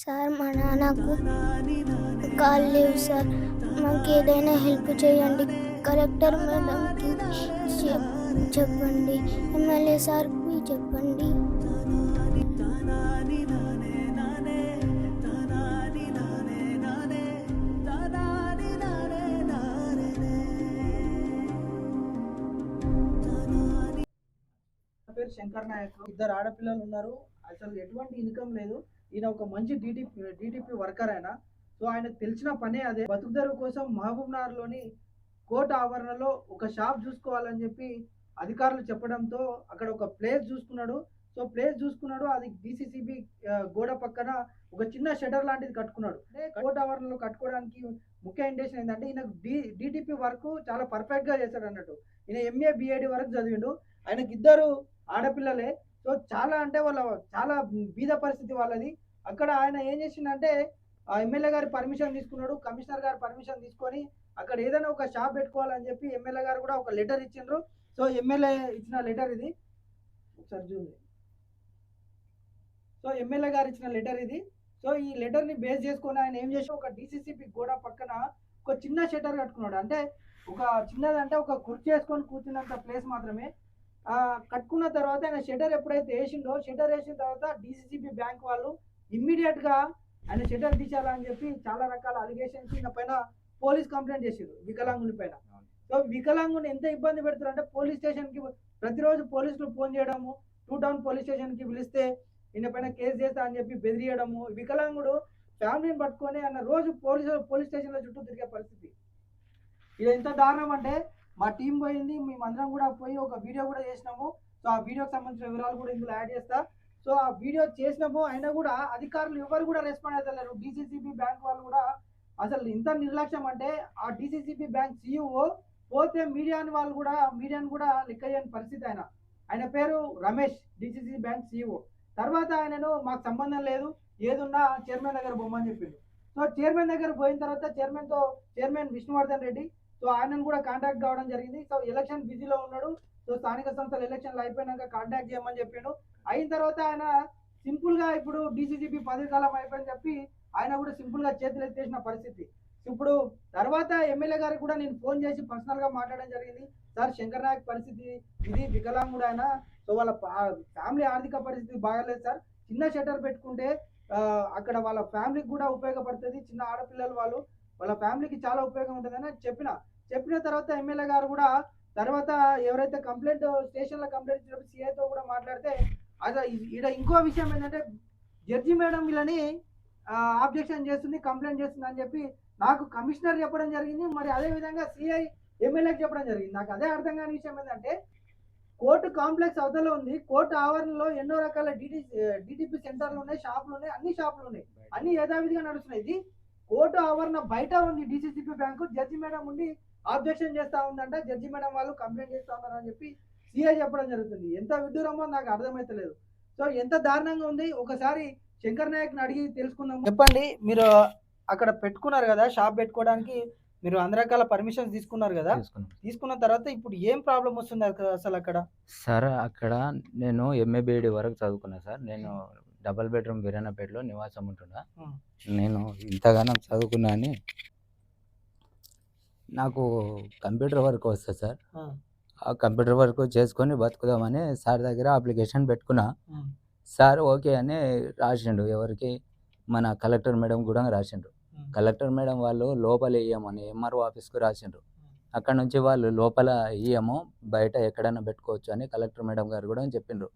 Sir మా నాన్నకు call లేవు సార్. మాకు ఏదైనా హెల్ప్ చేయండి. కలెక్టర్ మేడంకి చెప్పండి. ఎమ్మెల్యే సార్కి చెప్పండి. శంకర్ నాయక్. ఇద్దరు ఆడపిల్లలు ఉన్నారు. అసలు ఎటువంటి ఇన్కమ్ లేదు. ఈయన ఒక మంచి డిటిపి డిటిపి వర్కర్ ఆయన. సో ఆయనకు తెలిసిన పనే అదే. బతుకుదెరువు కోసం మహబూబ్ నగర్లోని కోర్టు ఆవరణలో ఒక షాప్ చూసుకోవాలని చెప్పి అధికారులు చెప్పడంతో అక్కడ ఒక ప్లేస్ చూసుకున్నాడు. సో ప్లేస్ చూసుకున్నాడు. అది డిసిసిబి గోడ పక్కన ఒక చిన్న షటర్ లాంటిది కట్టుకున్నాడు. అంటే కోర్టు ఆవరణలో కట్టుకోవడానికి ముఖ్య ఇంటెన్షన్ ఏంటంటే ఈయన డి డిటిపి వర్క్ చాలా పర్ఫెక్ట్గా చేశాడు అన్నట్టు. ఈయన ఎంఏ బిఏడి వరకు చదివిండు. ఆయనకి ఇద్దరు ఆడపిల్లలే. సో చాలా అంటే వాళ్ళ చాలా బీద పరిస్థితి వాళ్ళది. అక్కడ ఆయన ఏం చేసిండంటే ఆ ఎమ్మెల్యే గారి పర్మిషన్ తీసుకున్నాడు కమిషనర్ గారి పర్మిషన్ తీసుకొని అక్కడ ఏదైనా ఒక షాప్ పెట్టుకోవాలని చెప్పి ఎమ్మెల్యే గారు కూడా ఒక లెటర్ ఇచ్చిండ్రు. సో ఎమ్మెల్యే ఇచ్చిన లెటర్ ఇది. ఒకసారి చూడండి సో ఎమ్మెల్యే గారు ఇచ్చిన లెటర్ ఇది. సో ఈ లెటర్ని బేస్ చేసుకొని ఆయన ఏం చేసి ఒక డిసిసిపి గోడ పక్కన ఒక చిన్న షెటర్ కట్టుకున్నాడు. అంటే ఒక చిన్నది అంటే ఒక కుర్చీ వేసుకొని కూర్చున్నంత ప్లేస్ మాత్రమే. కట్టుకున్న తర్వాత ఆయన షటర్ ఎప్పుడైతే వేసిండో షటర్ వేసిన తర్వాత డీసీసీబీ బ్యాంక్ వాళ్ళు ఇమ్మీడియట్గా ఆయన షటర్ తీశారని చెప్పి చాలా రకాల అలిగేషన్స్ ఈయన పైన పోలీస్ కంప్లైంట్ చేసారు వికలాంగుని పైన. సో వికలాంగుని ఎంత ఇబ్బంది పెడతారు అంటే పోలీస్ స్టేషన్కి ప్రతిరోజు పోలీసులు ఫోన్ చేయడము టూ టౌన్ పోలీస్ స్టేషన్కి పిలిస్తే ఈయన పైన కేసు చేస్తా అని చెప్పి బెదిరియడము. వికలాంగుడు ఫ్యామిలీని పట్టుకొని ఆయన రోజు పోలీసు పోలీస్ స్టేషన్లో చుట్టూ తిరిగే పరిస్థితి. ఇది ఎంత దారుణం అంటే మా టీం పోయింది మేమందరం కూడా పోయి ఒక వీడియో కూడా చేసినాము. సో ఆ వీడియోకి సంబంధించిన వివరాలు కూడా ఇందులో యాడ్ చేస్తా. సో ఆ వీడియో చేసినాము అయినా కూడా అధికారులు ఎవరు కూడా రెస్పాండ్ అవుతలేరు డిసిసిబి బ్యాంక్ వాళ్ళు కూడా అసలు ఇంత నిర్లక్ష్యం అంటే ఆ డిసిసిబి బ్యాంక్ సిఇఓ పోతే మీడియాని వాళ్ళు కూడా మీడియాని కూడా లెక్క చేయని పరిస్థితి ఆయన. ఆయన పేరు రమేష్ డిసిసిబి బ్యాంక్ సిఇఓ తర్వాత ఆయనను మాకు సంబంధం లేదు ఏదున్నా చైర్మన్ దగ్గర బొమ్మని చెప్పిండు. సో చైర్మన్ దగ్గర పోయిన తర్వాత చైర్మన్తో చైర్మన్ విష్ణువర్ధన్ రెడ్డి సో ఆయనను కూడా కాంటాక్ట్ కావడం జరిగింది. సో ఎలక్షన్ బిజీలో ఉన్నాడు. సో స్థానిక సంస్థల ఎలక్షన్లు అయిపోయినాక కాంటాక్ట్ చేయమని చెప్పిండు. అయిన తర్వాత ఆయన సింపుల్గా ఇప్పుడు డిసిసిపి పదవి కాలం అయిపోయిందని చెప్పి ఆయన కూడా సింపుల్గా చేతులు ఎత్తేసిన పరిస్థితి. ఇప్పుడు తర్వాత ఎమ్మెల్యే గారికి కూడా నేను ఫోన్ చేసి పర్సనల్గా మాట్లాడడం జరిగింది. సార్ శంకర్ నాయక్ పరిస్థితి ఇది వికలాంగుడు ఆయన. సో వాళ్ళ ఫ్యామిలీ ఆర్థిక పరిస్థితి బాగాలేదు సార్. చిన్న షట్టర్ పెట్టుకుంటే అక్కడ వాళ్ళ ఫ్యామిలీకి కూడా ఉపయోగపడుతుంది. చిన్న ఆడపిల్లలు వాళ్ళు వాళ్ళ ఫ్యామిలీకి చాలా ఉపయోగం ఉంటుందని చెప్పిన. చెప్పిన తర్వాత ఎమ్మెల్యే గారు కూడా తర్వాత ఎవరైతే కంప్లైంట్ స్టేషన్లో కంప్లైంట్ ఇచ్చినప్పుడు సిఐతో కూడా మాట్లాడితే అదే ఇక్కడ ఇంకో విషయం ఏంటంటే జడ్జి మేడం వీళ్ళని ఆబ్జెక్షన్ చేస్తుంది కంప్లైంట్ చేస్తుంది అని చెప్పి నాకు కమిషనర్ చెప్పడం జరిగింది. మరి అదే విధంగా సిఐ ఎమ్మెల్యేకి చెప్పడం జరిగింది. నాకు అదే అర్థం కాని విషయం ఏంటంటే కోర్టు కాంప్లెక్స్ అవతల ఉంది. కోర్టు ఆవరణలో ఎన్నో రకాల డిటి డిటిపి సెంటర్లు ఉన్నాయి షాపులు ఉన్నాయి అన్ని షాపులు ఉన్నాయి. అన్ని యథావిధిగా నడుస్తున్నాయి. ఇది కోర్టు ఆవరణ బయట ఉంది డిసిసిపి బ్యాంకు జడ్జి మేడం ఉండి ఆబ్జెక్షన్ చేస్తా ఉందంట. జడ్జి మేడం వాళ్ళు కంప్లైంట్ చేస్తా ఉన్నారని చెప్పి సిఐ చెప్పడం జరుగుతుంది. ఎంత విడ్డూరమో నాకు అర్థమైతలేదు. సో ఎంత దారుణంగా ఉంది? ఒకసారి శంకర్ నాయక్ని అడిగి తెలుసుకుందాం చెప్పండి. మీరు అక్కడ పెట్టుకున్నారు కదా షాప్ పెట్టుకోవడానికి మీరు అన్ని రకాల పర్మిషన్స్ తీసుకున్నారు కదా. తీసుకున్నాం. తర్వాత ఇప్పుడు ఏం ప్రాబ్లం వస్తుంది అసలు అక్కడ? సార్ అక్కడ నేను ఎంఏ బీఈడి వరకు చదువుకున్నా సార్. నేను డబల్ బెడ్రూమ్ వీరన్నపేటలో నివాసం ఉంటున్నా ఉం. నేను ఇంతగానం చదువుకున్నా అని నాకు కంప్యూటర్ వర్క్ వస్తుంది సార్ ఆ, కంప్యూటర్ వర్క్ చేసుకొని బతుకుదామని సార్ దగ్గర అప్లికేషన్ పెట్టుకున్నా. సార్ ఓకే అని రాసిండు ఎవరికి? మన కలెక్టర్ మేడం కూడా రాసిండ్రు. ఉం. కలెక్టర్ మేడం వాళ్ళు లోపల ఇయ్యమని ఎంఆర్ఓ ఆఫీస్కు రాసిండ్రు. అక్కడ నుంచి వాళ్ళు లోపల ఇయ్యము బయట ఎక్కడైనా పెట్టుకోవచ్చు అని కలెక్టర్ మేడం గారు కూడా చెప్పిండ్రు.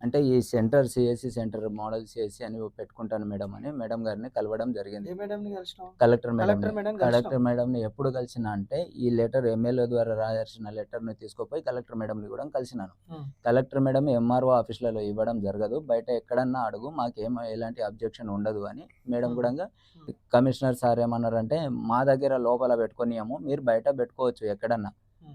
అంటే ఈ centre CSC centre model CSC అని పెట్టుకుంటాను మేడం అని మేడం గారిని కలవడం జరిగింది collector madam collector madam collector మేడంని ఎప్పుడు కలిసిన అంటే ఈ లెటర్ ఎమ్మెల్యే ద్వారా రాయాల్సిన లెటర్ని తీసుకుపోయి కలెక్టర్ మేడంని కూడా కలిసినాను. కలెక్టర్ మేడం ఎంఆర్ఓ ఆఫీసులలో ఇవ్వడం జరగదు బయట ఎక్కడన్నా అడుగు మాకేం ఎలాంటి అబ్జెక్షన్ ఉండదు అని మేడం. కూడా. కమిషనర్ సార్ ఏమన్నారంటే మా దగ్గర లోపల పెట్టుకొనియము మీరు బయట పెట్టుకోవచ్చు ఎక్కడన్నా.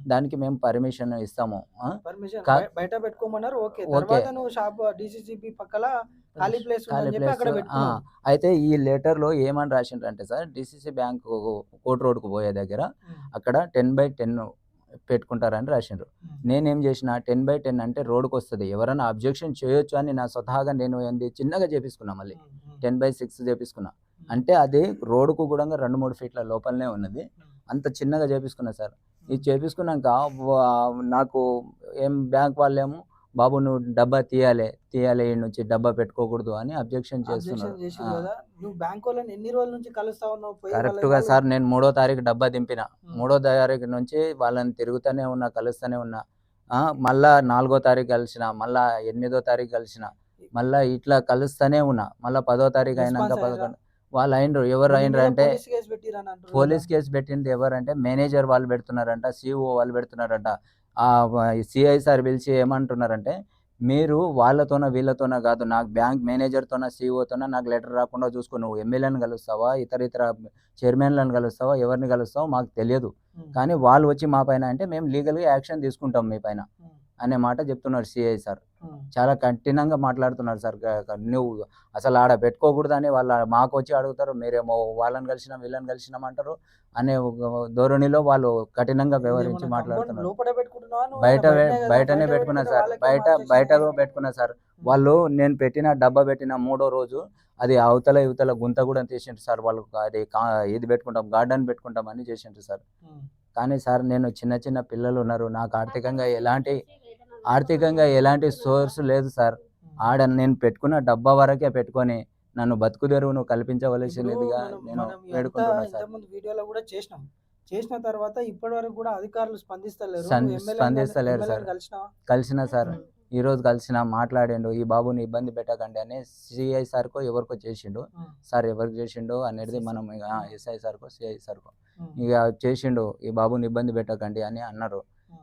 దానికి మేము పర్మిషన్ ఇస్తాము? పర్మిషన్ కా- బయట పెట్టుకోమన్నారు. ఓకే. ఓకే. తర్వాత నువ్వు షాప్ డిసిసిబి పక్కల ఖాళీ ప్లేస్ ఖాళీ ఉందని చెప్పి అక్కడ place, ఆ, పెట్టుకున్నావు. అయితే ఈ లెటర్లో ఏమని రాసిండ్రంటే సార్ డిసిసి బ్యాంక్ కోర్ట్ రోడ్కు పోయే దగ్గర అక్కడ టెన్ బై టెన్ పెట్టుకుంటారని రాసిండ్రు. నేనేం చేసిన టెన్ బై టెన్ అంటే రోడ్కి వస్తుంది. ఎవరైనా అబ్జెక్షన్ చేయొచ్చు అని నా స్వతహాగా నేను ఏంది చిన్నగా చేపించుకున్నా మళ్ళీ. టెన్ బై సిక్స్ చేపించుకున్నా అంటే అది రోడ్డుకు కూడా రెండు మూడు ఫీట్ల లోపలనే ఉన్నది. అంత చిన్నగా చేపించుకున్నా సార్. ఇది చేపించుకున్నాక నాకు ఏం బ్యాంక్ వాళ్ళేమో బాబు నువ్వు డబ్బా తీయాలి తీయాలి ఈ నుంచి డబ్బా పెట్టుకోకూడదు అని అబ్జెక్షన్ అబ్జెక్షన్ చేస్తున్నారు. చేసి కదా. నువ్వు బ్యాంక్ వాళ్ళని ఎన్ని రోజుల నుంచి కలుస్తా ఉన్నావు పోయి వాళ్ళ కరెక్ట్గా వాళ్ళు- సార్ నేను మూడో తారీఖు డబ్బా దింపిన. మూడో తారీఖు నుంచి వాళ్ళని తిరుగుతూనే ఉన్నా కలుస్తూనే ఉన్నా. మళ్ళా నాలుగో తారీఖు కలిసిన మళ్ళా ఎనిమిదో తారీఖు కలిసిన మళ్ళా ఇట్లా కలుస్తూనే ఉన్నా. మళ్ళా పదో తారీఖు అయినాక? పదకొండు వాళ్ళు అయినరు ఎవరు అయినరు అంటే పోలీస్ కేసు పెట్టింది ఎవరంటే మేనేజర్ వాళ్ళు పెడుతున్నారంట సిఓ వాళ్ళు పెడుతున్నారంట. ఆ సిఐ సార్ పిలిచి ఏమంటున్నారంటే మీరు వాళ్ళతోన వీళ్ళతోన కాదు నాకు బ్యాంక్ మేనేజర్తోన సిఓతోన నాకు లెటర్ రాకుండా చూసుకో. నువ్వు ఎమ్మెల్యేని కలుస్తావా ఇతర ఇతర చైర్మన్లను కలుస్తావా ఎవరిని కలుస్తావో మాకు తెలియదు. కానీ వాళ్ళు వచ్చి మా పైన అంటే మేము లీగల్గా యాక్షన్ తీసుకుంటాం మీ పైన. అనే మాట చెప్తున్నారు సిఐ సార్. చాలా కఠినంగా మాట్లాడుతున్నారు సార్. నువ్వు అసలు ఆడ పెట్టుకోకూడదని వాళ్ళ మాకు వచ్చి అడుగుతారు. మీరేమో వాళ్ళని కలిసినాం వీళ్ళని కలిసినాం అంటారు అనే ధోరణిలో వాళ్ళు కఠినంగా వ్యవహరించి మాట్లాడుతున్నారు? బయట బయటనే పెట్టుకున్నా సార్. బయట బయట. పెట్టుకున్నా సార్. వాళ్ళు నేను పెట్టిన డబ్బా పెట్టిన మూడో రోజు అది అవతల ఇవతల గుంత కూడా తీసిండ్రు సార్. వాళ్ళు అది ఇది పెట్టుకుంటాం గార్డెన్ పెట్టుకుంటాం అని చేసిండ్రు సార్. కానీ సార్ నేను చిన్న చిన్న పిల్లలు ఉన్నారు. నాకు ఆర్థికంగా ఎలాంటి ఆర్థికంగా ఎలాంటి సోర్స్ లేదు సార్. ఆడ నేను పెట్టుకున్న డబ్బా వరకే పెట్టుకొని నన్ను బతుకు తెరువును కల్పించవలసినదిగా నేను సార్ వీడియోలో కూడా చేసినాం చేసిన తర్వాత ఇప్పటి వరకు కూడా అధికారులు స్పందిస్తలేరు స్పందిస్తలేరు సార్. కలిసిన సార్. ఈ రోజు కలిసిన మాట్లాడిండు ఈ బాబుని ఇబ్బంది పెట్టకండి అని సిఐ సార్కో ఎవరికో చేసిండు. సార్ ఎవరికి చేసిండు అనేది మనం ఇక ఎస్ఐ సార్కో సిఐ సార్కో. ఇక చేసిండు ఈ బాబుని ఇబ్బంది పెట్టకండి అని అన్నారు.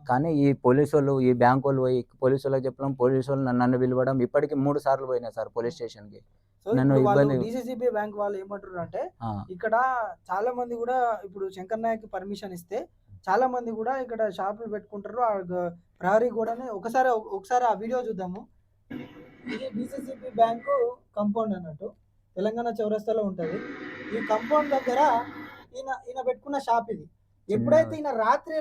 కానీ ఈ పోలీసు వాళ్ళు ఈ బ్యాంక్ వాళ్ళు పోయి పోలీసు వాళ్ళకి చెప్పడం పోలీసు వాళ్ళు నన్ను నన్ను పిలవడం ఇప్పటికి మూడు సార్లు పోయినా సార్ పోలీస్ స్టేషన్కి. సో నన్ను ఇబ్బంది- డిసిసిబి బ్యాంక్ వాళ్ళు ఏమంటారు అంటే ఇక్కడ చాలా మంది కూడా ఇప్పుడు శంకర్ నాయక్ పర్మిషన్ ఇస్తే చాలా మంది కూడా ఇక్కడ షాపులు పెట్టుకుంటారు. ప్రహరీ గోడని ఒకసారి ఒకసారి ఆ వీడియో చూద్దాము. ఇది డిసిసిబి బ్యాంకు కంపౌండ్ అన్నట్టు. తెలంగాణ చౌరస్తాలో ఉంటుంది. ఈ కంపౌండ్ దగ్గర ఈయన ఈయన పెట్టుకున్న షాప్ ఇది. ఎప్పుడైతే ఈయన రాత్రి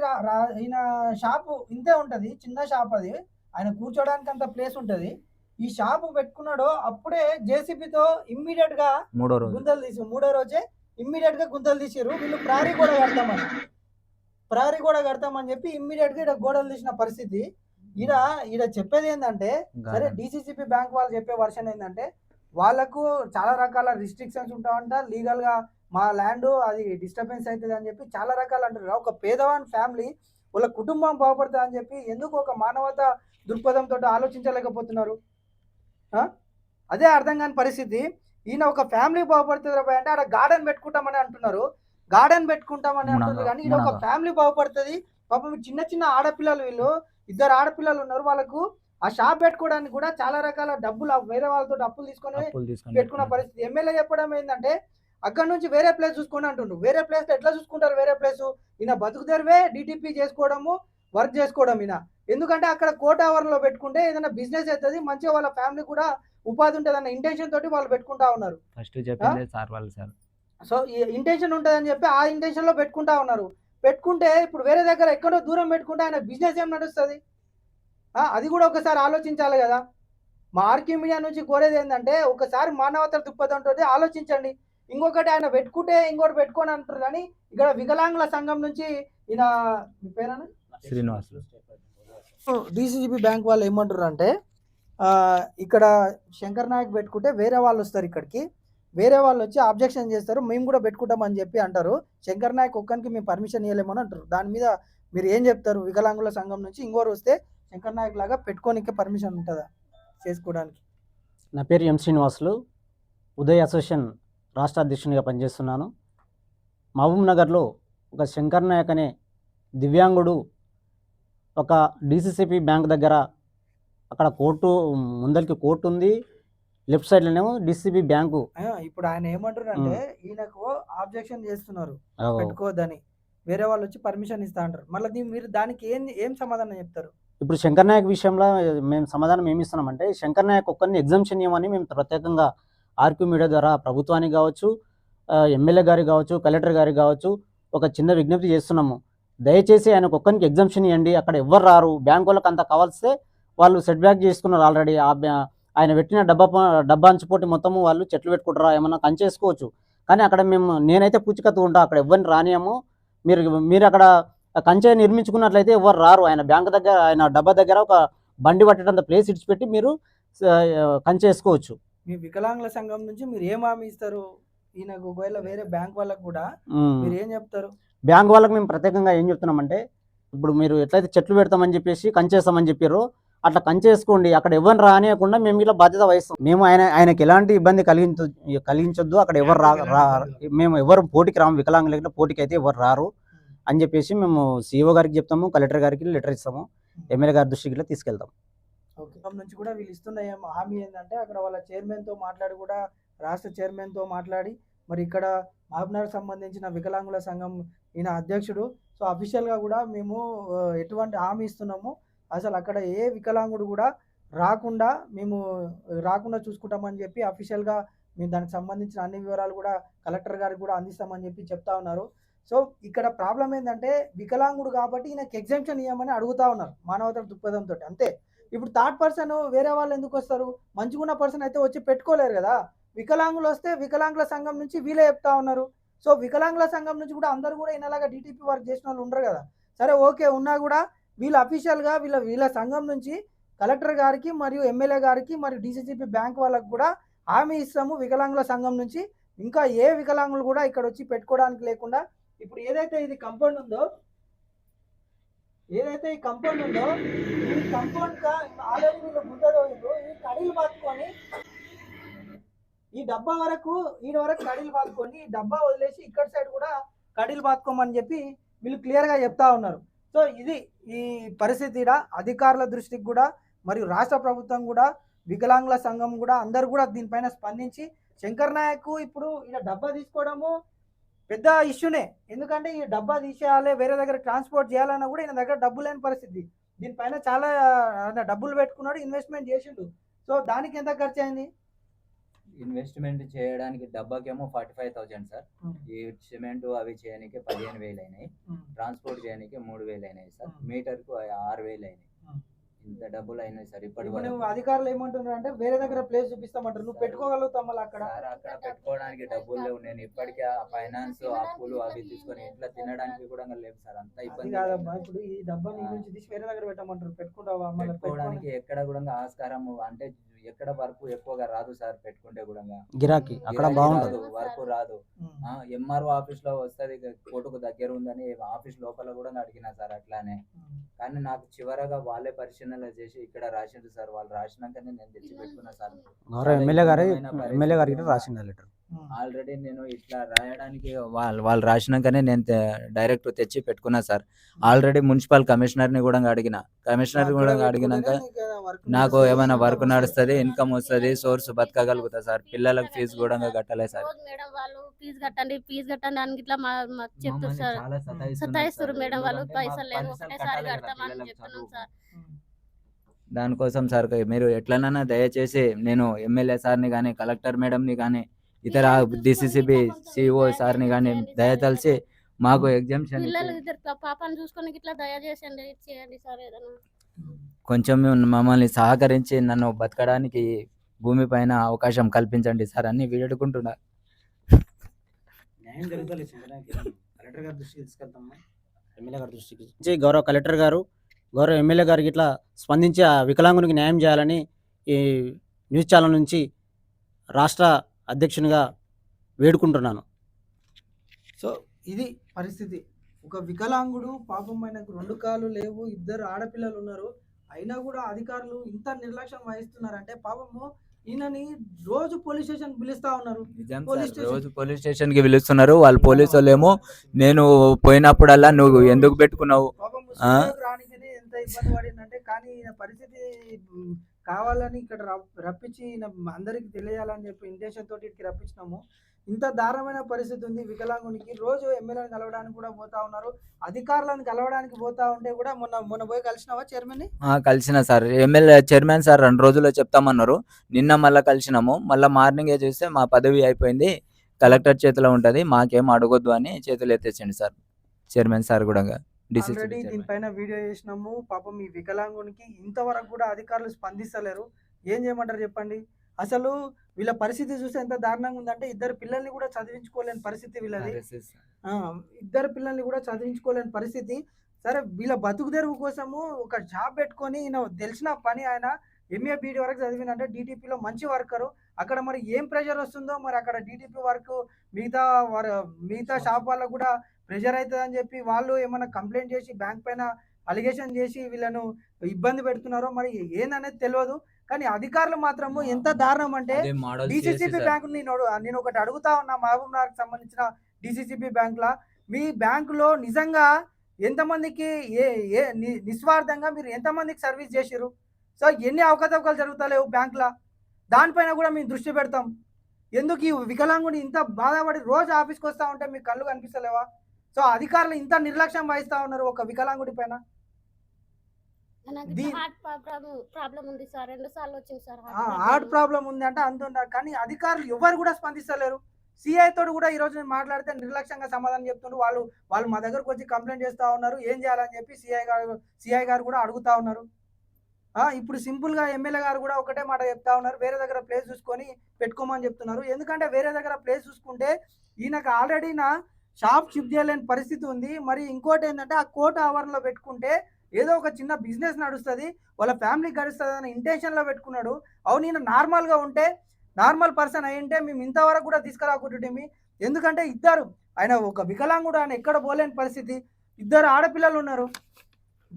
ఈయన షాపు ఇంతే ఉంటది చిన్న షాప్ అది. ఆయన కూర్చోడానికి అంత ప్లేస్ ఉంటది. ఈ షాపు పెట్టుకున్నాడో అప్పుడే జేసీబీతో ఇమ్మీడియట్గా మూడో రోజు. గుంతలు తీసి మూడో రోజే ఇమ్మీడియట్గా గుంతలు తీసిరు వీళ్ళు ప్రారీ గోడ కడతామని. ప్రారీ గోడ కడతామని చెప్పి ఇమ్మీడియట్గా ఈడ గోడలు తీసిన పరిస్థితి. ఈడ ఈడ చెప్పేది ఏంటంటే సరే. డిసిసిపి బ్యాంక్ వాళ్ళు చెప్పే వర్షన్ ఏంటంటే వాళ్ళకు చాలా రకాల రిస్ట్రిక్షన్స్ ఉంటావంట లీగల్గా మా ల్యాండ్ అది డిస్టర్బెన్స్ అవుతుంది అని చెప్పి చాలా రకాలు అంటారు. ఒక పేదవాని ఫ్యామిలీ వాళ్ళ కుటుంబం బాగుపడుతుంది అని చెప్పి ఎందుకు ఒక మానవత దృక్పథంతో ఆలోచించలేకపోతున్నారు? అదే అర్థం కాని పరిస్థితి. ఈయన ఒక ఫ్యామిలీ బాగుపడుతుంది అంటే ఆడ గార్డెన్ పెట్టుకుంటామని అంటున్నారు. గార్డెన్ పెట్టుకుంటామని అంటున్నారు కానీ ఈయన ఒక. ఫ్యామిలీ బాగుపడుతుంది. పాపం చిన్న చిన్న ఆడపిల్లలు వీళ్ళు ఇద్దరు ఆడపిల్లలు ఉన్నారు వాళ్ళకు. ఆ షాప్ పెట్టుకోవడానికి కూడా చాలా రకాల డబ్బులు వేరే వాళ్ళతో అప్పులు తీసుకొని పెట్టుకున్న పరిస్థితి. ఎమ్మెల్యే చెప్పడం ఏంటంటే అక్కడ నుంచి వేరే ప్లేస్ చూసుకోండి అంటుండ్రు వేరే ప్లేస్ ఎట్లా చూసుకుంటారు వేరే ప్లేస్ ఈయన బతుకు తెరివే డిటిపి చేసుకోవడము వర్క్ చేసుకోవడం ఈయన. ఎందుకంటే అక్కడ కోట లో పెట్టుకుంటే ఏదైనా బిజినెస్ అవుతుంది మంచిగా వాళ్ళ ఫ్యామిలీ కూడా ఉపాధి ఉంటుంది అన్న ఇంటెన్షన్ తోటి వాళ్ళు పెట్టుకుంటా ఉన్నారు. ఫస్ట్ చెప్పింది సార్ వాళ్ళు సార్. సో ఈ ఇంటెన్షన్ ఉంటుందని చెప్పి ఆ ఇంటెన్షన్లో పెట్టుకుంటా ఉన్నారు. పెట్టుకుంటే ఇప్పుడు వేరే దగ్గర ఎక్కడో దూరం పెట్టుకుంటే ఆయన బిజినెస్ ఏం నడుస్తుంది? అది కూడా ఒకసారి ఆలోచించాలి కదా. మా ఆర్కే మీడియా నుంచి కోరేది ఏంటంటే ఒకసారి మానవత దృక్పథంతో ఆలోచించండి. ఇంకొకటి ఆయన పెట్టుకుంటే ఇంకోటి పెట్టుకొని అంటారు కానీ ఇక్కడ వికలాంగుల సంఘం నుంచి ఈయన మీ పేరేనా? శ్రీనివాసులు. డిసిసిబి బ్యాంక్ వాళ్ళు ఏమంటారు అంటే ఆ, ఇక్కడ శంకర్ నాయక్ పెట్టుకుంటే వేరే వాళ్ళు వస్తారు ఇక్కడికి. వేరే వాళ్ళు వచ్చి అబ్జెక్షన్ చేస్తారు మేము కూడా పెట్టుకుంటామని చెప్పి అంటారు. శంకర్ నాయక్ ఒక్కరికి మేము పర్మిషన్ ఇవ్వలేమని అంటారు దాని మీద మీరు ఏం చెప్తారు? వికలాంగుల సంఘం నుంచి ఇంకోరు వస్తే శంకర్ నాయక్ లాగా పెట్టుకోనికి పర్మిషన్ ఉంటుందా? చేసుకోవడానికి. నా పేరు ఎం శ్రీనివాసులు. ఉదయ్ అసోసియేషన్ రాష్ట్ర అధ్యక్షునిగా పనిచేస్తున్నాను. మహబూబ్ నగర్లో ఒక శంకర్ నాయక్ అనే దివ్యాంగుడు ఒక డిసిసిపి బ్యాంక్ దగ్గర అక్కడ కోర్టు ముందరికి కోర్టు ఉంది లెఫ్ట్ సైడ్లోనేమో డిసిసిబి బ్యాంకు. ఆ, ఇప్పుడు ఆయన ఏమంటారు అంటే ఈయనకు ఆబ్జెక్షన్ చేస్తున్నారు. ఆ, పెట్టుకోవద్దని. వేరే వాళ్ళు వచ్చి పర్మిషన్ ఇస్తా అంటారు. మళ్ళీ మీరు దానికి ఏం ఏం సమాధానం చెప్తారు? ఇప్పుడు శంకర్ నాయక్ విషయంలో మేము సమాధానం ఏమి ఇస్తున్నామంటే శంకర్ నాయక్ ఒక్కరిని ఎగ్జామ్షన్ ఇవ్వమని మేము ప్రత్యేకంగా ఆర్క్యూ మీడియా ద్వారా ప్రభుత్వానికి కావచ్చు ఎమ్మెల్యే గారికి కావచ్చు కలెక్టర్ గారికి కావచ్చు ఒక చిన్న విజ్ఞప్తి చేస్తున్నాము. దయచేసి ఆయనకు ఒక్కరికి ఎగ్జామ్షన్ ఇవ్వండి అక్కడ ఎవ్వరు రారు. బ్యాంక్ వాళ్ళకి అంత కావాల్స్తే వాళ్ళు సెట్ బ్యాక్ చేసుకున్నారు ఆల్రెడీ. ఆ బ్యా- ఆయన పెట్టిన డబ్బా డబ్బా అంచుపోటి మొత్తము వాళ్ళు చెట్లు పెట్టుకుంటారా ఏమన్నా కంచేసుకోవచ్చు కానీ అక్కడ మేము నేనైతే పూచికత్తు ఉంటా. అక్కడ ఎవరిని రానియము. మీరు మీరు అక్కడ కంచె నిర్మించుకున్నట్లయితే ఎవరు రారు. ఆయన బ్యాంక్ దగ్గర ఆయన డబ్బా దగ్గర ఒక బండి పట్టేటంత ప్లేస్ ఇడిచిపెట్టి మీరు కంచేసుకోవచ్చు కంచె వేసుకోవచ్చు. మీ వికలాంగుల సంఘం నుంచి మీరు ఏం హామీ ఇస్తారు? ఈయనకు ఒకవేళ వేరే బ్యాంక్ వాళ్ళకు కూడా. మీరు ఏం చెప్తారు? బ్యాంక్ వాళ్ళకి మేము ప్రత్యేకంగా ఏం చెప్తున్నామంటే ఇప్పుడు మీరు ఎట్లయితే చెట్లు పెడతామని చెప్పేసి కంచేస్తామని చెప్పారో అట్లా కంచేసుకోండి. అక్కడ ఎవరిని రానియకుండా మేము ఇలా బాధ్యత వహిస్తాం. మేము ఆయన ఆయనకి ఎలాంటి ఇబ్బంది కలిగించ కలిగించొద్దు. అక్కడ ఎవరు రా మేము ఎవరు పోటీకి రాము వికలాంగులకి పోటీకి అయితే ఎవరు రారు అని చెప్పేసి మేము సీఓ గారికి చెప్తాము కలెక్టర్ గారికి లెటర్ ఇస్తాము ఎమ్మెల్యే గారి దృష్టికి తీసుకెళ్తాం. నుంచి కూడా వీళ్ళు ఇస్తున్న హామీ ఏంటంటే అక్కడ వాళ్ళ చైర్మన్తో మాట్లాడి కూడా రాష్ట్ర చైర్మన్తో మాట్లాడి మరి ఇక్కడ మహబూబ్నగర్ సంబంధించిన వికలాంగుల సంఘం ఈయన అధ్యక్షుడు. సో అఫీషియల్గా కూడా మేము ఎటువంటి హామీ ఇస్తున్నాము. అసలు అక్కడ ఏ వికలాంగుడు కూడా రాకుండా మేము రాకుండా చూసుకుంటామని చెప్పి అఫీషియల్గా మేము దానికి సంబంధించిన అన్ని వివరాలు కూడా కలెక్టర్ గారికి కూడా అందిస్తామని చెప్పి చెప్తా ఉన్నారు. సో ఇక్కడ ప్రాబ్లం ఏంటంటే వికలాంగుడు కాబట్టి ఈయనకి ఎగ్జామ్షన్ ఇవ్వమని అడుగుతా ఉన్నారు మానవతల దృక్పథంతో అంతే. ఇప్పుడు థర్డ్ పర్సన్ వేరే వాళ్ళు ఎందుకు వస్తారు? మంచిగున్న పర్సన్ అయితే వచ్చి పెట్టుకోలేరు కదా. వికలాంగులు వస్తే వికలాంగుల సంఘం నుంచి వీలే చెప్తా ఉన్నారు. సో వికలాంగుల సంఘం నుంచి కూడా అందరూ కూడా ఇన్నలాగా డిటిపి వర్క్ చేసిన వాళ్ళు ఉండరు కదా. సరే ఓకే ఉన్నా కూడా వీళ్ళు అఫీషియల్గా వీళ్ళ వీళ్ళ సంఘం నుంచి కలెక్టర్ గారికి మరియు ఎమ్మెల్యే గారికి మరియు డీసీసీపీ బ్యాంక్ వాళ్ళకి కూడా హామీ ఇస్తాము వికలాంగుల సంఘం నుంచి. ఇంకా ఏ వికలాంగులు కూడా ఇక్కడ వచ్చి పెట్టుకోవడానికి లేకుండా ఇప్పుడు ఏదైతే ఇది కంపౌండ్ ఉందో ఏదైతే ఈ కంపౌండ్ ఉందో ఈ కంపౌండ్ ఆల్రెడీ వీళ్ళు గుంటలో ఈ కడీలు పాతుకొని ఈ డబ్బా వరకు ఈ వరకు కడీలు పాతుకొని ఈ డబ్బా వదిలేసి ఇక్కడ సైడ్ కూడా కడీలు పాతుకోమని చెప్పి వీళ్ళు క్లియర్గా చెప్తా ఉన్నారు. సో ఇది ఈ పరిస్థితి అధికారుల దృష్టికి కూడా మరియు రాష్ట్ర ప్రభుత్వం కూడా వికలాంగుల సంఘం కూడా అందరు కూడా దీనిపైన స్పందించి శంకర్ నాయక్ ఇప్పుడు ఇలా డబ్బా తీసుకోవడము పెద్ద ఇష్యూనే. ఎందుకంటే ఈ డబ్బా తీసేయాలి వేరే దగ్గర ట్రాన్స్పోర్ట్ చేయాలన్నా కూడా ఈయన దగ్గర డబ్బు లేని పరిస్థితి. దీనిపైన చాలా డబ్బులు పెట్టుకున్నాడు ఇన్వెస్ట్మెంట్ చేసిండు. సో దానికి ఎంత ఖర్చు అయింది? ఇన్వెస్ట్మెంట్ చేయడానికి డబ్బాకేమో ఫార్టీ ఫైవ్ థౌసండ్ సార్. ఈ సిమెంట్ అవి చేయడానికి పదిహేను వేలు అయినాయి ట్రాన్స్పోర్ట్ చేయడానికి మూడు వేలు అయినాయి సార్. Hmm. మీటర్కు ఆరు వేలు అయినాయి. ఇంత డబ్బులు అయినాయి సార్ ఇప్పటి నువ్వు అధికారులు ఏమంటున్నారు అంటే వేరే దగ్గర ప్లేస్ చూపిస్తామంటారు. నువ్వు పెట్టుకోగలుగుతావు మళ్ళీ అక్కడ? అక్కడ పెట్టుకోవడానికి డబ్బులు లేవు. నేను ఇప్పటికే ఆ ఫైనాన్స్ అప్పులు అవి తీసుకొని ఇంట్లో తినడానికి కూడా లేవు సార్. అంత ఇబ్బంది కాదమ్మా. ఇప్పుడు ఈ డబ్బా నీ నుంచి తీసి వేరే దగ్గర పెట్టమంటారు. పెట్టుకుంటావా పెట్టుకోవడానికి ఎక్కడ కూడా ఆస్కారం అంటే ఎక్కడ వర్క్ ఎక్కువగా రాదు సార్ పెట్టుకుంటే కూడా. గిరాకీ అక్కడ బాగుంటుంది వర్క్ రాదు. ఎంఆర్ఓ ఆఫీస్లో వస్తుంది కోర్టుకు దగ్గర ఉందని ఆఫీస్ లోపల కూడా అడిగినా సార్ అట్లానే. కానీ నాకు చివరగా వాళ్ళే పరిశీలన చేసి ఇక్కడ రాసిండ్రు సార్. వాళ్ళు రాసినాకనే నేను తెచ్చి పెట్టుకున్నా సార్. ఎమ్మెల్యే గారి. ఎమ్మెల్యే గారికి రాసింది లెటర్. ఆల్రెడీ నేను ఇట్లా రాయడానికి వాళ్ళు వాళ్ళు రాసినాకనే నేను డైరెక్ట్ తెచ్చి పెట్టుకున్నా సార్. ఆల్రెడీ మున్సిపల్ కమిషనర్ని కూడా అడిగిన. కమిషనర్ కూడా అడిగినాక నాకు ఏమైనా వర్క్ నడుస్తుంది ఇన్కమ్ వస్తుంది సోర్స్ బతకగలుగుతా సార్. పిల్లలకు ఫీజు కూడా కట్టలే సార్. మేడం వాళ్ళు ఫీజు కట్టండి ఫీజు కట్టండి అని ఇట్లా మాకు చెప్తారు సార్. సతాయిస్తారు. మేడం వాళ్ళు పైసలు లేదు ఒకటేసారి కడతామని చెప్తున్నాం. సార్. దానికోసం సార్ మీరు ఎట్లనైనా దయచేసి నేను ఎమ్మెల్యే సార్ని కానీ కలెక్టర్ మేడంని కానీ ఇతర డిసిసిబి సిఓ సార్ని కానీ దయతలిసి మాకు ఎగ్జామ్షన్ పిల్లలు ఇద్దరు పా- పాపని చూసుకొని ఇట్లా దయచేసండి చేయండి సార్ ఏదైనా. కొంచెం మమ్మల్ని సహకరించి నన్ను బతకడానికి భూమి పైన అవకాశం కల్పించండి సార్ అన్ని వేడుకుంటున్నా. గౌరవ కలెక్టర్ గారు. గౌరవ ఎమ్మెల్యే గారికి ఇట్లా స్పందించి ఆ వికలాంగునికి న్యాయం చేయాలని ఈ న్యూస్ ఛానల్ నుంచి రాష్ట్ర అధ్యక్షునిగా వేడుకుంటున్నాను. సో ఇది పరిస్థితి. ఒక వికలాంగుడు పాపం ఆయనకు రెండు కాళ్ళు లేవు ఇద్దరు ఆడపిల్లలు ఉన్నారు. అయినా కూడా అధికారులు ఇంత నిర్లక్ష్యం వహిస్తున్నారంటే పాపము ఈయనని రోజు పోలీస్ స్టేషన్ పిలుస్తా ఉన్నారు. రోజు పోలీస్ స్టేషన్కి పిలుస్తున్నారు. వాళ్ళు పోలీసు వాళ్ళేమో నేను పోయినప్పుడల్లా నువ్వు ఎందుకు పెట్టుకున్నావు? రానికనే ఎంత ఇబ్బంది పడిందంటే కానీ ఈయన పరిస్థితి కావాలని ఇక్కడ రప్- రప్పించి అందరికి తెలియాలని చెప్పి ఇంటెన్షన్ తోటి ఇక్కడికి రప్పించినాము. ఇంత దారుణమైన పరిస్థితి ఉంది వికలాంగునికి. రోజు ఎమ్మెల్యేని కలవడానికి కూడా పోతా ఉన్నారు. అధికారులను కలవడానికి పోతా ఉంటే కూడా మొన్న మొన్న పోయి కలిసినావా చైర్మన్ కలిసిన సార్. ఎమ్మెల్యే చైర్మన్ సార్ రెండు రోజుల్లో చెప్తామన్నారు. నిన్న మళ్ళీ కలిసినాము. మళ్ళీ మార్నింగే చూస్తే మా పదవి అయిపోయింది. కలెక్టర్ చేతిలో ఉంటుంది. మాకేం అడగొద్దు అని చేతులు ఎత్తేసండి సార్. చైర్మన్ సార్ కూడా. ఆల్రెడీ దీనిపైన వీడియో చేసినాము. పాపం ఈ వికలాంగునికి ఇంతవరకు కూడా అధికారులు స్పందిస్తలేరు. ఏం చేయమంటారు చెప్పండి? అసలు వీళ్ళ పరిస్థితి చూస్తే ఎంత దారుణంగా ఉందంటే ఇద్దరు పిల్లల్ని కూడా చదివించుకోలేని పరిస్థితి వీళ్ళది. ఇద్దరు పిల్లల్ని కూడా చదివించుకోలేని పరిస్థితి. సరే వీళ్ళ బతుకు తెరువు కోసము ఒక జాబ్ పెట్టుకొని ఈయన తెలిసిన పని ఆయన ఎంఏ బీడీ వరకు చదివినంటే డీటీపీలో మంచి వర్కరు. అక్కడ మరి ఏం ప్రెషర్ వస్తుందో మరి అక్కడ డీటీపీ వర్క్ మిగతా వారు మిగతా షాప్ వాళ్ళకు కూడా ప్రెషర్ అవుతుంది అని చెప్పి వాళ్ళు ఏమైనా కంప్లైంట్ చేసి బ్యాంక్ పైన అలిగేషన్ చేసి వీళ్ళను ఇబ్బంది పెడుతున్నారో మరి ఏందనేది తెలియదు కానీ అధికారులు మాత్రము ఎంత దారుణం అంటే డిసిసిబి బ్యాంక్ నేను నేను ఒకటి అడుగుతా ఉన్నా మహబూబ్ నగర్ సంబంధించిన డిసిసిబి బ్యాంక్ లా మీ బ్యాంకులో నిజంగా ఎంతమందికి ఏ ఏ నిస్వార్థంగా మీరు ఎంతమందికి సర్వీస్ చేసిరు సో ఎన్ని అవకతవకలు జరుగుతలేవు బ్యాంకులా? దానిపైన కూడా మేము దృష్టి పెడతాం. ఎందుకు ఈ వికలాంగుని ఇంత బాధపడి రోజు ఆఫీస్కి వస్తా ఉంటే మీకు కళ్ళు కనిపిస్తలేవా? సో అధికారులు ఇంత నిర్లక్ష్యం వహిస్తా ఉన్నారు ఒక వికలాంగుడి పైన? హార్ట్ ప్రాబ్లం ఉంది అంటే అంత కానీ అధికారులు ఎవరు కూడా స్పందిస్తలేరు. సిఐ తోడు కూడా ఈ రోజు నేను మాట్లాడితే నిర్లక్ష్యంగా సమాధానం చెప్తుండ్రు. వాళ్ళు వాళ్ళు మా దగ్గరకు వచ్చి కంప్లైంట్ చేస్తా ఉన్నారు. ఏం చేయాలని చెప్పి సిఐ గారు సిఐ గారు కూడా అడుగుతా ఉన్నారు. ఇప్పుడు సింపుల్గా ఎమ్మెల్యే గారు కూడా ఒకటే మాట చెప్తా ఉన్నారు. వేరే దగ్గర ప్లేస్ చూసుకొని పెట్టుకోమని చెప్తున్నారు. ఎందుకంటే వేరే దగ్గర ప్లేస్ చూసుకుంటే ఈయనకు ఆల్రెడీ నా షాప్ షిఫ్ట్ చేయలేని పరిస్థితి ఉంది. మరి ఇంకోటి ఏంటంటే ఆ కోర్ట్ ఆవరణలో పెట్టుకుంటే ఏదో ఒక చిన్న బిజినెస్ నడుస్తుంది. వాళ్ళ ఫ్యామిలీ గడుస్తుంది అనే ఇంటెన్షన్లో పెట్టుకున్నాడు. అవును నేను నార్మల్గా ఉంటే నార్మల్ పర్సన్ అయి ఉంటే మేము ఇంతవరకు కూడా తీసుకురాకుంటుంటే ఎందుకంటే ఇద్దరు ఆయన ఒక వికలాంగుడు ఆయన ఎక్కడ పోలేని పరిస్థితి. ఇద్దరు ఆడపిల్లలు ఉన్నారు.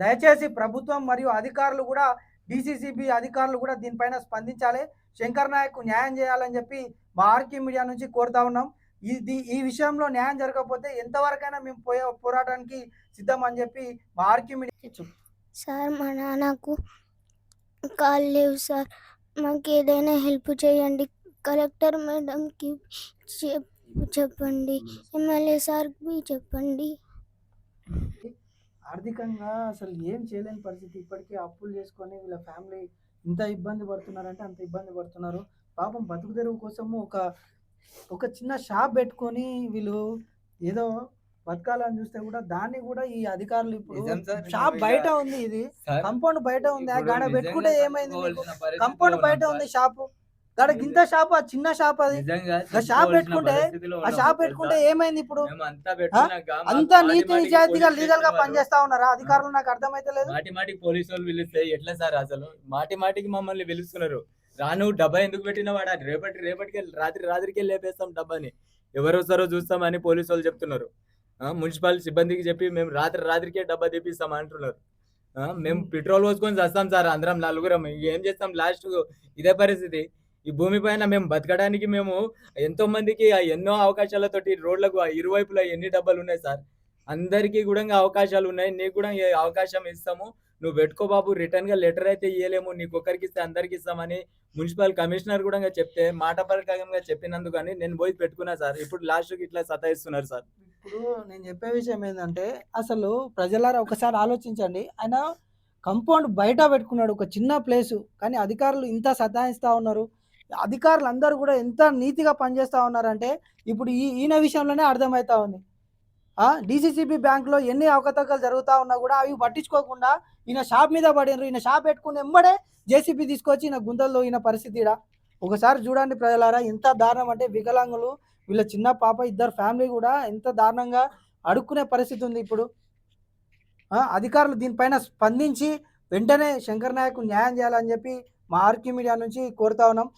దయచేసి ప్రభుత్వం మరియు అధికారులు కూడా డిసిసిబి అధికారులు కూడా దీనిపైన స్పందించాలి. శంకర్ నాయక్ న్యాయం చేయాలని చెప్పి మా ఆర్కే మీడియా నుంచి కోరుతా ఉన్నాం. ఇది ఈ విషయంలో న్యాయం జరగకపోతే ఎంతవరకైనా మేము పోయే పోరాటానికి సిద్ధం అని చెప్పి మా మీడియా సార్ మా నాన్నకు కాలు లేవు సార్. మాకు ఏదైనా హెల్ప్ చేయండి. కలెక్టర్ మేడంకి చెప్ చెప్పండి. ఎమ్మెల్యే సార్కి చెప్పండి. ఆర్థికంగా అసలు ఏం చేయలేని పరిస్థితి. ఇప్పటికీ అప్పులు చేసుకొని వీళ్ళ ఫ్యామిలీ ఇంత ఇబ్బంది పడుతున్నారంటే అంత ఇబ్బంది పడుతున్నారు. పాపం బతుకు తెరువు కోసము ఒక ఒక చిన్న షాప్ పెట్టుకొని వీళ్ళు ఏదో బతకాలని చూస్తే కూడా దాన్ని కూడా ఈ అధికారులు ఇప్పుడు షాప్ బయట. ఉంది ఇది. కంపౌండ్ బయట ఉంది. గాడ పెట్టుకుంటే ఏమైంది కంపౌండ్ బయట ఉంది. షాపు. గాడ గింత షాప్ ఆ? చిన్న షాప్ అది. షాప్ పెట్టుకుంటే ఆ షాప్. పెట్టుకుంటే ఏమైంది ఇప్పుడు? అంతా నీతి నిజాయితీగా లీగల్గా పనిచేస్తా ఉన్నారా? అధికారులు నాకు అర్థమైతే లేదు. మాటి మాటికి పోలీసు వాళ్ళు పిలిస్తే ఎట్లా సార్ అసలు? మాటి మాటికి మమ్మల్ని పిలుస్తున్నారు. రాను డబ్బా ఎందుకు పెట్టినవాడా రేపటి రేపటికి రాత్రి రాత్రికి లేపేస్తాం డబ్బాని. ఎవరు వస్తారో చూస్తామని పోలీసు వాళ్ళు చెప్తున్నారు. మున్సిపల్ సిబ్బందికి చెప్పి మేము రాత్రి రాత్రికే డబ్బా తెప్పిస్తాం అంటున్నారు. మేము పెట్రోల్ పోసుకొని చేస్తాం సార్ అందరం నలుగురం. ఏం చేస్తాం లాస్ట్ ఇదే పరిస్థితి. ఈ భూమి పైన మేము బతకడానికి మేము ఎంతో మందికి ఎన్నో అవకాశాలతోటి రోడ్లకు ఇరువైపులా ఎన్ని డబ్బాలు ఉన్నాయి సార్? అందరికీ కూడా అవకాశాలు ఉన్నాయి. నీకు కూడా అవకాశం ఇస్తాము. నువ్వు పెట్టుకో బాబు రిటర్న్గా లెటర్ అయితే ఇయ్యలేము నీకు ఒక్కరికి ఇస్తే అందరికి ఇస్తామని మున్సిపల్ కమిషనర్ కూడా చెప్తే మాట ప్రకారంగా చెప్పినందుకు అని నేను పోయి పెట్టుకున్నా సార్. ఇప్పుడు లాస్ట్ ఇట్లా సతాయిస్తున్నారు సార్. ఇప్పుడు నేను చెప్పే విషయం ఏంటంటే అసలు ప్రజలారా ఒకసారి ఆలోచించండి. ఆయన కంపౌండ్ బయట పెట్టుకున్నాడు ఒక చిన్న ప్లేసు కానీ అధికారులు ఇంత సతాయిస్తూ ఉన్నారు. అధికారులు అందరూ కూడా ఎంత నీతిగా పనిచేస్తూ ఉన్నారంటే ఇప్పుడు ఈ ఈయన విషయంలోనే అర్థమవుతా ఉంది. డిసిసిబి బ్యాంక్లో ఎన్ని అవకతవకలు జరుగుతూ ఉన్నా కూడా అవి పట్టించుకోకుండా ఈయన షాప్ మీద పడినారు ఈయన షాప్ పెట్టుకుని ఎంబడే జేసీబీ తీసుకొచ్చి ఈయన గుంతల్లో ఈయన పరిస్థితి ఈడ. ఒకసారి చూడండి ప్రజలారా ఎంత దారుణం అంటే వికలాంగులు వీళ్ళ చిన్న పాప ఇద్దరు ఫ్యామిలీ కూడా ఎంత దారుణంగా అడుక్కునే పరిస్థితి ఉంది ఇప్పుడు. అధికారులు దీనిపైన స్పందించి వెంటనే శంకర్ నాయక్ న్యాయం చేయాలని చెప్పి మా ఆర్కి మీడియా నుంచి కోరుతా ఉన్నాం.